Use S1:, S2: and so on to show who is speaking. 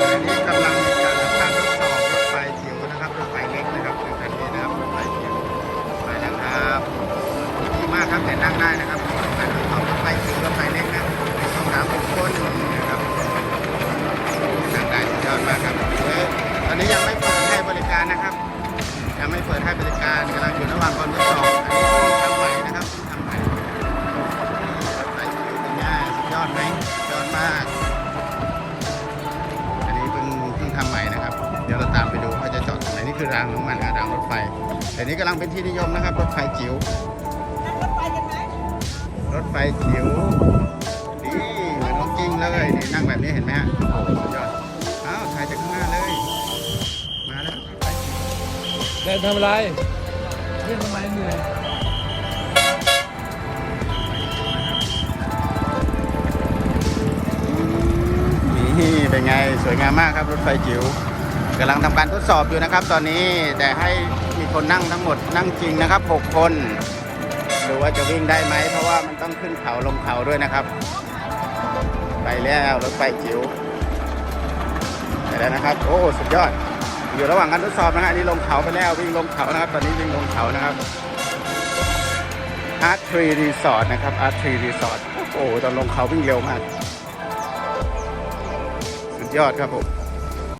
S1: อันนี้กำลังมีการทำการทดสอบรถไฟจิ๋วนะครับรถไฟเล็กนะครับคือคันนี้นะครับรถไฟจิ๋วไปแล้วครับดีมากครับแต่นั่งได้นะครับการทดสอบรถไฟจิ๋วรถไฟเล็กนะต้องสามหกคนนะครับนั่งได้สุดยอดมากครับเออตอนนี้ยังไม่เปิดให้บริการนะครับ ยังไม่เปิดให้บริการกำลังอยู่ระหว่างการทดสอบอันนี้ทำใหม่นะครับทำใหม่รถไฟจิ๋วเป็นไงสุดยอดไหมยอดมาก ดี๋ยวเราตามไปดูว่าจะจอดตรงไหนนี่คือรางของมันนะรางรถไฟแต่นี้กำลังเป็นที่นิยมนะครับ รถไฟจิ๋วรถไฟจิ๋วนี่เหมือนของจริงเลยนี่นั่งแบบนี้เห็นไหมฮะโอ้โหสุดยอดอ้าวถ่ายจากข้างหน้าเลย มาแล้ว
S2: เดินทำอะไรวิ่งทำไมเหนื่อย
S1: นี่เป็นไงสวยงามมากครับรถไฟจิ๋ว กำลังทำการทดสอบอยู่นะครับ ตอนนี้แต่ให้มีคนนั่งทั้งหมดนั่งจริงนะครับ 6 คนดูว่าจะวิ่งได้ไหม เพราะว่ามันต้องขึ้นเขาลงเขาด้วยนะครับ ไปแล้วรถไฟจิ๋วไปแล้วนะครับ โอ้สุดยอด อยู่ระหว่างการทดสอบนะฮะนี่ลงเขาไปแล้ววิ่งลงเขานะครับ ตอนนี้วิ่งลงเขานะครับ Art Tree Resort นะครับ Art Tree Resort โอ้ตอนลงเขาวิ่งเร็วมาก สุดยอดครับผม